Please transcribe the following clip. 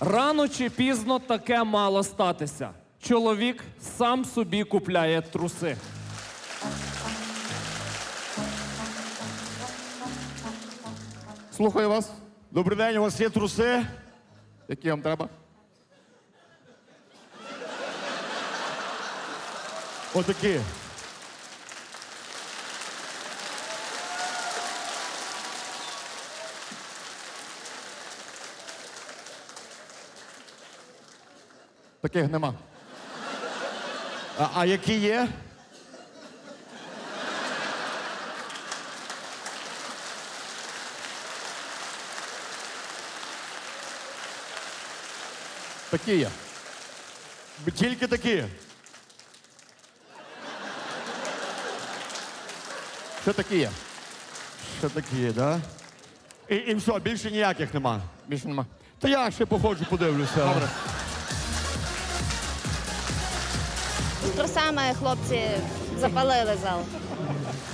Рано чи пізно таке мало статися. Чоловік сам собі купляє труси. Слухаю вас. Добрий день, у вас є труси? Які вам треба? Отакі. Таких нема. А, а які є? Такі є. Тільки такі. Ще такі є. Ще такі є, да? І, і все, більше ніяких нема. Більше нема. Та я ще походжу, подивлюся. Добре. Трусами хлопці запалили зал.